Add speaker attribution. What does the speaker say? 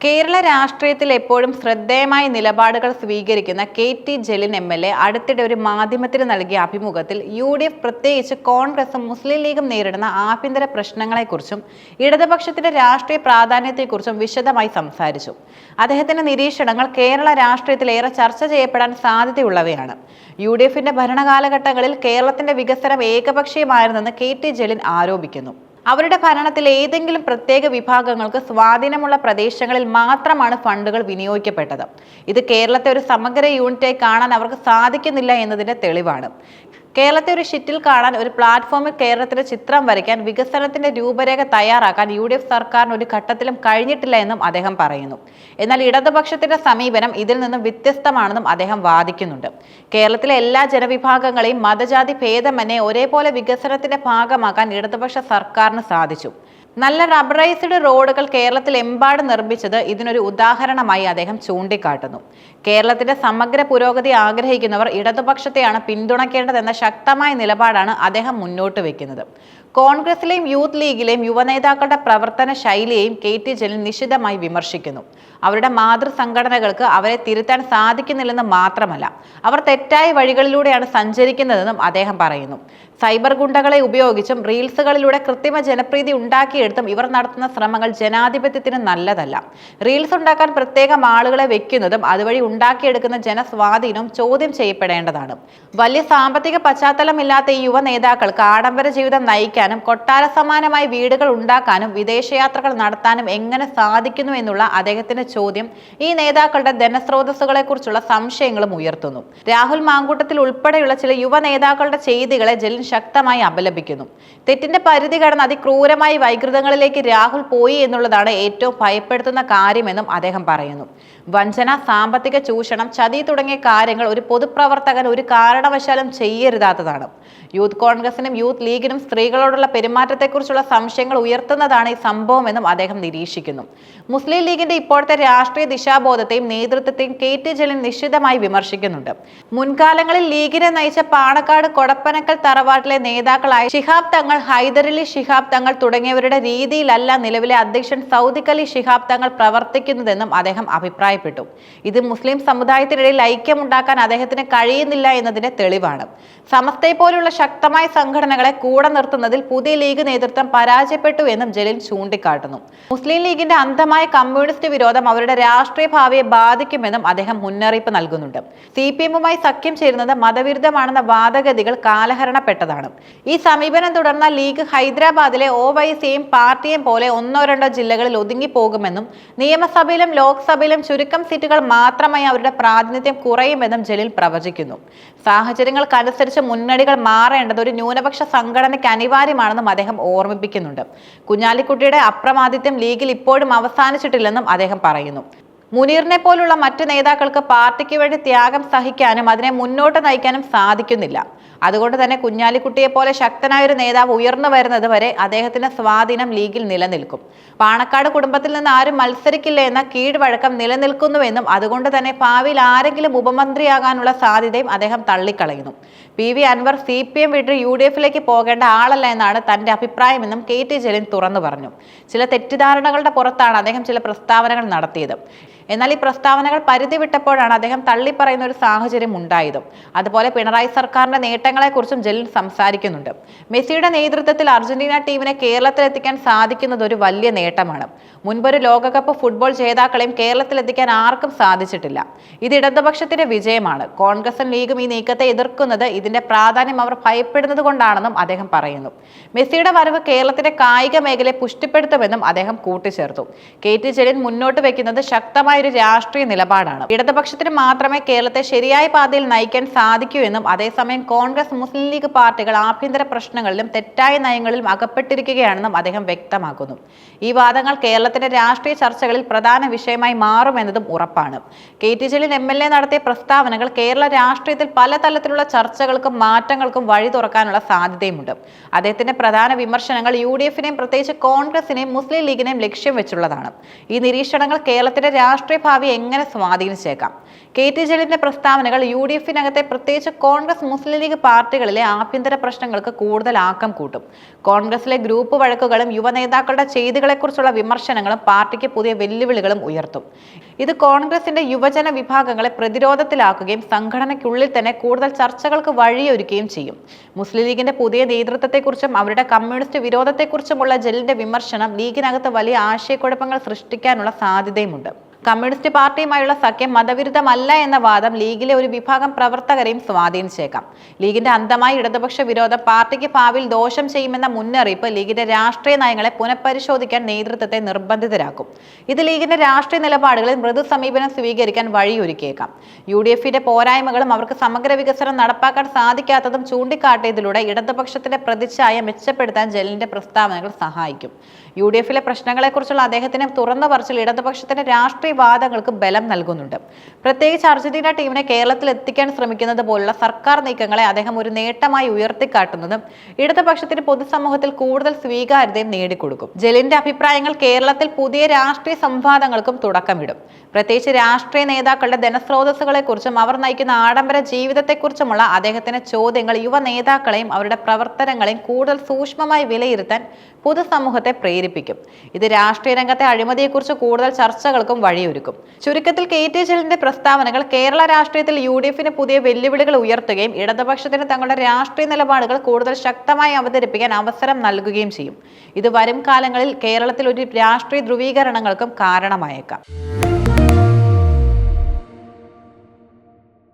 Speaker 1: കേരള രാഷ്ട്രീയത്തിൽ എപ്പോഴും ശ്രദ്ധേയമായ നിലപാടുകൾ സ്വീകരിക്കുന്ന K T Jaleel M L A അടുത്തിടെ ഒരു മാധ്യമത്തിന് നൽകിയ അഭിമുഖത്തിൽ യു ഡി എഫ് പ്രത്യേകിച്ച് കോൺഗ്രസും മുസ്ലിം ലീഗും നേരിടുന്ന ആഭ്യന്തര പ്രശ്നങ്ങളെക്കുറിച്ചും ഇടതുപക്ഷത്തിന്റെ രാഷ്ട്രീയ പ്രാധാന്യത്തെക്കുറിച്ചും വിശദമായി സംസാരിച്ചു. അദ്ദേഹത്തിന്റെ നിരീക്ഷണങ്ങൾ കേരള രാഷ്ട്രീയത്തിൽ ഏറെ ചർച്ച ചെയ്യപ്പെടാൻ സാധ്യതയുള്ളവയാണ്. യു ഡി എഫിന്റെ ഭരണകാലഘട്ടങ്ങളിൽ കേരളത്തിന്റെ വികസനം ഏകപക്ഷീയമായിരുന്നെന്ന് കെ ടി ജലീൻ ആരോപിക്കുന്നു. അവരുടെ ഭരണത്തിൽ ഏതെങ്കിലും പ്രത്യേക വിഭാഗങ്ങൾക്ക് സ്വാധീനമുള്ള പ്രദേശങ്ങളിൽ മാത്രമാണ് ഫണ്ടുകൾ വിനിയോഗിക്കപ്പെട്ടത്. ഇത് കേരളത്തെ ഒരു സമഗ്ര യൂണിറ്റായി കാണാൻ അവർക്ക് സാധിക്കുന്നില്ല എന്നതിന്റെ തെളിവാണ്. കേരളത്തെ ഒരു ഷിറ്റിൽ കാണാൻ ഒരു പ്ലാറ്റ്ഫോമിൽ കേരളത്തിന്റെ ചിത്രം വരയ്ക്കാൻ വികസനത്തിന്റെ രൂപരേഖ തയ്യാറാക്കാൻ യു ഡി എഫ് സർക്കാരിന് ഒരു ഘട്ടത്തിലും കഴിഞ്ഞിട്ടില്ല എന്നും അദ്ദേഹം പറയുന്നു. എന്നാൽ ഇടതുപക്ഷത്തിന്റെ സമീപനം ഇതിൽ നിന്നും വ്യത്യസ്തമാണെന്നും അദ്ദേഹം വാദിക്കുന്നുണ്ട്. കേരളത്തിലെ എല്ലാ ജനവിഭാഗങ്ങളെയും മതജാതി ഭേദമന്യേ ഒരേപോലെ വികസനത്തിന്റെ ഭാഗമാക്കാൻ ഇടതുപക്ഷ സർക്കാരിന് സാധിച്ചു. നല്ല റബ്ബറൈസ്ഡ് റോഡുകൾ കേരളത്തിൽ എമ്പാട് നിർമ്മിച്ചത് ഇതിനൊരു ഉദാഹരണമായി അദ്ദേഹം ചൂണ്ടിക്കാട്ടുന്നു. കേരളത്തിന്റെ സമഗ്ര പുരോഗതി ആഗ്രഹിക്കുന്നവർ ഇടതുപക്ഷത്തെയാണ് പിന്തുണയ്ക്കേണ്ടതെന്ന ശക്തമായ നിലപാടാണ് അദ്ദേഹം മുന്നോട്ട് വെക്കുന്നത്. കോൺഗ്രസിലെയും യൂത്ത് ലീഗിലെയും യുവനേതാക്കളുടെ പ്രവർത്തന ശൈലിയെയും കെ ടി ജലീൽ നിശിതമായി വിമർശിക്കുന്നു. അവരുടെ മാതൃസംഘടനകൾക്ക് അവരെ തിരുത്താൻ സാധിക്കുന്നില്ലെന്ന് മാത്രമല്ല അവർ തെറ്റായ വഴികളിലൂടെയാണ് സഞ്ചരിക്കുന്നതെന്നും അദ്ദേഹം പറയുന്നു. സൈബർ ഗുണ്ടകളെ ഉപയോഗിച്ചും റീൽസുകളിലൂടെ കൃത്രിമ ജനപ്രീതി ഉണ്ടാക്കിയെടുത്തും ഇവർ നടത്തുന്ന ശ്രമങ്ങൾ ജനാധിപത്യത്തിന് നല്ലതല്ല. റീൽസ് ഉണ്ടാക്കാൻ പ്രത്യേകം ആളുകളെ വെക്കുന്നതും അതുവഴി ഉണ്ടാക്കിയെടുക്കുന്ന ജനസ്വാധീനവും ചോദ്യം ചെയ്യപ്പെടേണ്ടതാണ്. വലിയ സാമ്പത്തിക പശ്ചാത്തലമില്ലാത്ത ഈ യുവ നേതാക്കൾക്ക് ആഡംബര ജീവിതം നയിക്കാനും കൊട്ടാര സമാനമായ വീടുകൾ ഉണ്ടാക്കാനും വിദേശയാത്രകൾ നടത്താനും എങ്ങനെ സാധിക്കുന്നു എന്നുള്ള അദ്ദേഹത്തിന്റെ ചോദ്യം ഈ നേതാക്കളുടെ ധനസ്രോതസ്സുകളെ കുറിച്ചുള്ള സംശയങ്ങളും ഉയർത്തുന്നു. രാഹുൽ മാങ്കൂട്ടത്തിൽ ഉൾപ്പെടെയുള്ള ചില യുവ നേതാക്കളുടെ ചെയ്തികളെ ജലീൽ ശക്തമായി അപലപിക്കുന്നു. തെറ്റിന്റെ പരിധി കടന്ന് അതിക്രൂരമായി വൈകൃതങ്ങളിലേക്ക് രാഹുൽ പോയി എന്നുള്ളതാണ് ഏറ്റവും ഭയപ്പെടുത്തുന്ന കാര്യമെന്നും അദ്ദേഹം പറയുന്നു. വഞ്ചന സാമ്പത്തിക ചൂഷണം ചതി തുടങ്ങിയ കാര്യങ്ങൾ ഒരു പൊതുപ്രവർത്തകൻ ഒരു കാരണവശാലും ചെയ്യരുതാത്തതാണ്. യൂത്ത് കോൺഗ്രസിനും യൂത്ത് ലീഗിനും സ്ത്രീകളോടുള്ള പെരുമാറ്റത്തെക്കുറിച്ചുള്ള സംശയങ്ങൾ ഉയർത്തുന്നതാണ് ഈ സംഭവമെന്നും അദ്ദേഹം നിരീക്ഷിക്കുന്നു. മുസ്ലിം ലീഗിന്റെ ഇപ്പോഴത്തെ രാഷ്ട്രീയ ദിശാബോധത്തെയും നേതൃത്വത്തെയും കെ ടി ജലീൽ നിശ്ചിതമായി വിമർശിക്കുന്നുണ്ട്. മുൻകാലങ്ങളിൽ ലീഗിനെ നയിച്ച പാണക്കാട് കൊടപ്പനക്കൽ തറവാട്ടിലെ നേതാക്കളായ ഷിഹാബ് തങ്ങൾ ഹൈദരലി ഷിഹാബ് തങ്ങൾ തുടങ്ങിയവരുടെ രീതിയിലല്ല നിലവിലെ അധ്യക്ഷൻ സൗദിഖ് അലി ഷിഹാബ് തങ്ങൾ പ്രവർത്തിക്കുന്നതെന്നും അദ്ദേഹം അഭിപ്രായപ്പെട്ടു. ഇത് മുസ്ലിം സമുദായത്തിനിടയിൽ ഐക്യമുണ്ടാക്കാൻ അദ്ദേഹത്തിന് കഴിയുന്നില്ല എന്നതിന്റെ തെളിവാണ്. സമസ്തയെ പോലുള്ള ശക്തമായ സംഘടനകളെ കൂടെ നിർത്തുന്നതിൽ പുതിയ ലീഗ് നേതൃത്വം പരാജയപ്പെട്ടു എന്നും ജലീൽ ചൂണ്ടിക്കാട്ടുന്നു. മുസ്ലിം ലീഗിന്റെ അന്ധമായ കമ്മ്യൂണിസ്റ്റ് വിരോധം അവരുടെ രാഷ്ട്രീയ ഭാവിയെ ബാധിക്കുമെന്നും അദ്ദേഹം മുന്നറിയിപ്പ് നൽകുന്നുണ്ട്. സി പി എമ്മുമായി സഖ്യം ചേരുന്നത് മതവിരുദ്ധമാണെന്ന വാദഗതികൾ കാലഹരണപ്പെട്ടതാണ്. ഈ സമീപനം തുടർന്ന ലീഗ് ഹൈദരാബാദിലെ ഒ വൈസിയെയും പാർട്ടിയെയും പോലെ ഒന്നോ രണ്ടോ ജില്ലകളിൽ ഒതുങ്ങിപ്പോകുമെന്നും നിയമസഭയിലും ലോക്സഭയിലും ചുരുക്കം സീറ്റുകൾ മാത്രമായി അവരുടെ പ്രാതിനിധ്യം കുറയുമെന്നും ജലീൽ പ്രവചിക്കുന്നു. സാഹചര്യങ്ങൾക്കനുസരിച്ച് മുന്നണികൾ മാറേണ്ടത് ഒരു ന്യൂനപക്ഷ സംഘടനയ്ക്ക് അനിവാര്യമാണെന്നും അദ്ദേഹം ഓർമ്മിപ്പിക്കുന്നുണ്ട്. കുഞ്ഞാലിക്കുട്ടിയുടെ അപ്രമാദിത്യം ലീഗിൽ ഇപ്പോഴും അവസാനിച്ചിട്ടില്ലെന്നും അദ്ദേഹം പറയുന്നു. മുനീറിനെ പോലുള്ള മറ്റ് നേതാക്കൾക്ക് പാർട്ടിക്ക് വേണ്ടി ത്യാഗം സഹിക്കാനും അതിനെ മുന്നോട്ട് നയിക്കാനും സാധിക്കുന്നില്ല. അതുകൊണ്ട് തന്നെ കുഞ്ഞാലിക്കുട്ടിയെ പോലെ ശക്തനായ ഒരു നേതാവ് ഉയർന്നു വരുന്നത് വരെ അദ്ദേഹത്തിന്റെ സ്വാധീനം ലീഗിൽ നിലനിൽക്കും. പാണക്കാട് കുടുംബത്തിൽ നിന്ന് ആരും മത്സരിക്കില്ല എന്ന കീഴ്വഴക്കം നിലനിൽക്കുന്നുവെന്നും അതുകൊണ്ട് തന്നെ ഭാവിയിൽ ആരെങ്കിലും ഉപമന്ത്രിയാകാനുള്ള സാധ്യതയും അദ്ദേഹം തള്ളിക്കളയുന്നു. P V Anvar C P M വിട്ട് യു ഡി എഫിലേക്ക് പോകേണ്ട ആളല്ല എന്നാണ് തന്റെ അഭിപ്രായമെന്നും കെ ടി ജലീൽ തുറന്നു പറഞ്ഞു. ചില തെറ്റിദ്ധാരണകളുടെ പുറത്താണ് അദ്ദേഹം ചില പ്രസ്താവനകൾ നടത്തിയത്. എന്നാൽ ഈ പ്രസ്താവനകൾ പരിധി വിട്ടപ്പോഴാണ് അദ്ദേഹം തള്ളിപ്പറയുന്ന ഒരു സാഹചര്യം ഉണ്ടായതും. അതുപോലെ പിണറായി സർക്കാരിന്റെ നേട്ടങ്ങളെക്കുറിച്ചും ജലീൽ സംസാരിക്കുന്നുണ്ട്. മെസ്സിയുടെ നേതൃത്വത്തിൽ അർജന്റീന ടീമിനെ കേരളത്തിലെത്തിക്കാൻ സാധിക്കുന്നത് ഒരു വലിയ നേട്ടമാണ്. മുൻപൊരു ലോകകപ്പ് ഫുട്ബോൾ ജേതാക്കളെയും കേരളത്തിലെത്തിക്കാൻ ആർക്കും സാധിച്ചിട്ടില്ല. ഇത് ഇടതുപക്ഷത്തിന്റെ വിജയമാണ്. കോൺഗ്രസും ലീഗും ഈ നീക്കത്തെ എതിർക്കുന്നത് ഇതിന്റെ പ്രാധാന്യം അവർ ഭയപ്പെടുന്നത് കൊണ്ടാണെന്നും അദ്ദേഹം പറയുന്നു. മെസ്സിയുടെ വരവ് കേരളത്തിന്റെ കായിക മേഖലയെ പുഷ്ടിപ്പെടുത്തുമെന്നും അദ്ദേഹം കൂട്ടിച്ചേർത്തു. കെ ടി ജലീൽ മുന്നോട്ട് വെക്കുന്നത് ശക്തമായ ഒരു രാഷ്ട്രീയ നിലപാടാണ്. ഇടതുപക്ഷത്തിന് മാത്രമേ കേരളത്തെ ശരിയായ പാതയിൽ നയിക്കാൻ സാധിക്കൂ എന്നും അതേസമയം കോൺഗ്രസ് മുസ്ലിം ലീഗ് പാർട്ടികൾ ആഭ്യന്തര പ്രശ്നങ്ങളിലും തെറ്റായ നയങ്ങളിലും അകപ്പെട്ടിരിക്കുകയാണെന്നും അദ്ദേഹം വ്യക്തമാക്കുന്നു. ഈ വാദങ്ങൾ കേരളത്തിന്റെ രാഷ്ട്രീയ ചർച്ചകളിൽ പ്രധാന വിഷയമായി മാറുമെന്നതും ഉറപ്പാണ്. K T Jaleel M L A നടത്തിയ പ്രസ്താവനകൾ കേരള രാഷ്ട്രീയത്തിൽ പലതരത്തിലുള്ള ചർച്ചകൾക്കും മാറ്റങ്ങൾക്കും വഴി തുറക്കാനുള്ള സാധ്യതയുമുണ്ട്. അദ്ദേഹത്തിന്റെ പ്രധാന വിമർശനങ്ങൾ യു ഡി എഫിനെയും പ്രത്യേകിച്ച് കോൺഗ്രസിനെയും മുസ്ലിം ലീഗിനെയും ലക്ഷ്യം വെച്ചുള്ളതാണ്. ഈ നിരീക്ഷണങ്ങൾ കേരളത്തിന്റെ രാഷ്ട്രീയ ഭാവി എങ്ങനെ സ്വാധീനിച്ചേക്കാം? കെ ടി ജലീലിന്റെ പ്രസ്താവനകൾ യു ഡി എഫിനകത്തെ പ്രത്യേകിച്ച് കോൺഗ്രസ് മുസ്ലിം ലീഗ് പാർട്ടികളിലെ ആഭ്യന്തര പ്രശ്നങ്ങൾക്ക് കൂടുതൽ ആക്കം കൂട്ടും. കോൺഗ്രസിലെ ഗ്രൂപ്പ് വഴക്കുകളും യുവനേതാക്കളുടെ ചെയ്തികളെക്കുറിച്ചുള്ള വിമർശനങ്ങളും പാർട്ടിക്ക് പുതിയ വെല്ലുവിളികളും ഉയർത്തും. ഇത് കോൺഗ്രസിന്റെ യുവജന വിഭാഗങ്ങളെ പ്രതിരോധത്തിലാക്കുകയും സംഘടനയ്ക്കുള്ളിൽ തന്നെ കൂടുതൽ ചർച്ചകൾക്ക് വഴിയൊരുക്കുകയും ചെയ്യും. മുസ്ലിം ലീഗിന്റെ പുതിയ നേതൃത്വത്തെക്കുറിച്ചും അവരുടെ കമ്മ്യൂണിസ്റ്റ് വിരോധത്തെക്കുറിച്ചുമുള്ള ജലിന്റെ വിമർശനം ലീഗിനകത്ത് വലിയ ആശയക്കുഴപ്പങ്ങൾ സൃഷ്ടിക്കാനുള്ള സാധ്യതയുമുണ്ട്. കമ്മ്യൂണിസ്റ്റ് പാർട്ടിയുമായുള്ള സഖ്യം മതവിരുദ്ധമല്ല എന്ന വാദം ലീഗിലെ ഒരു വിഭാഗം പ്രവർത്തകരെയും സ്വാധീനിച്ചേക്കാം. ലീഗിന്റെ അന്തമായ ഇടതുപക്ഷ വിരോധം പാർട്ടിക്ക് ഭാവിയിൽ ദോഷം ചെയ്യുമെന്ന മുന്നറിയിപ്പ് ലീഗിന്റെ രാഷ്ട്രീയ നയങ്ങളെ പുനഃപരിശോധിക്കാൻ നേതൃത്വത്തെ നിർബന്ധിതരാക്കും. ഇത് ലീഗിന്റെ രാഷ്ട്രീയ നിലപാടുകളിൽ മൃദു സമീപനം സ്വീകരിക്കാൻ വഴിയൊരുക്കിയേക്കാം. യു ഡി എഫിന്റെ പോരായ്മകളും അവർക്ക് സമഗ്ര വികസനം നടപ്പാക്കാൻ സാധിക്കാത്തതും ചൂണ്ടിക്കാട്ടിയതിലൂടെ ഇടതുപക്ഷത്തിന്റെ പ്രതിച്ഛായ മെച്ചപ്പെടുത്താൻ ജലീലിന്റെ പ്രസ്താവനകൾ സഹായിക്കും. യു ഡി എഫിലെ പ്രശ്നങ്ങളെക്കുറിച്ചുള്ള അദ്ദേഹത്തിന് തുറന്ന പറച്ചിൽ ഇടതുപക്ഷത്തിന്റെ രാഷ്ട്രീയ വാദങ്ങൾക്ക് ബലം നൽകുന്നുണ്ട്. പ്രത്യേകിച്ച് അർജന്റീന ടീമിനെ കേരളത്തിൽ എത്തിക്കാൻ ശ്രമിക്കുന്നത് പോലുള്ള സർക്കാർ നീക്കങ്ങളെ അദ്ദേഹം ഒരു നേട്ടമായി ഉയർത്തിക്കാട്ടുന്നതും ഇടതുപക്ഷത്തിന് പൊതുസമൂഹത്തിൽ കൂടുതൽ സ്വീകാര്യതയും നേടിക്കൊടുക്കും. ജലിന്റെ അഭിപ്രായങ്ങൾ കേരളത്തിൽ പുതിയ രാഷ്ട്രീയ സംവാദങ്ങൾക്കും തുടക്കമിടും. പ്രത്യേകിച്ച് രാഷ്ട്രീയ നേതാക്കളുടെ ധനസ്രോതസ്സുകളെക്കുറിച്ചും അവർ നയിക്കുന്ന ആഡംബര ജീവിതത്തെക്കുറിച്ചുമുള്ള അദ്ദേഹത്തിന്റെ ചോദ്യങ്ങൾ യുവ നേതാക്കളെയും അവരുടെ പ്രവർത്തനങ്ങളെയും കൂടുതൽ സൂക്ഷ്മമായി വിലയിരുത്താൻ പൊതുസമൂഹത്തെ പ്രേരിപ്പിക്കും. ഇത് രാഷ്ട്രീയ രംഗത്തെ അഴിമതിയെക്കുറിച്ച് കൂടുതൽ ചർച്ചകൾക്കും വഴിയൊരുക്കും ചുരുക്കത്തിൽ കെ ടി ജലീലിന്റെ പ്രസ്താവനകൾ കേരള രാഷ്ട്രീയത്തിൽ യു ഡി എഫിന് പുതിയ വെല്ലുവിളികൾ ഉയർത്തുകയും ഇടതുപക്ഷത്തിന് തങ്ങളുടെ രാഷ്ട്രീയ നിലപാടുകൾ കൂടുതൽ ശക്തമായി അവതരിപ്പിക്കാൻ അവസരം നൽകുകയും ചെയ്യും. ഇത് വരും കാലങ്ങളിൽ കേരളത്തിൽ ഒരു രാഷ്ട്രീയ ധ്രുവീകരണങ്ങൾക്കും കാരണമായേക്കാം.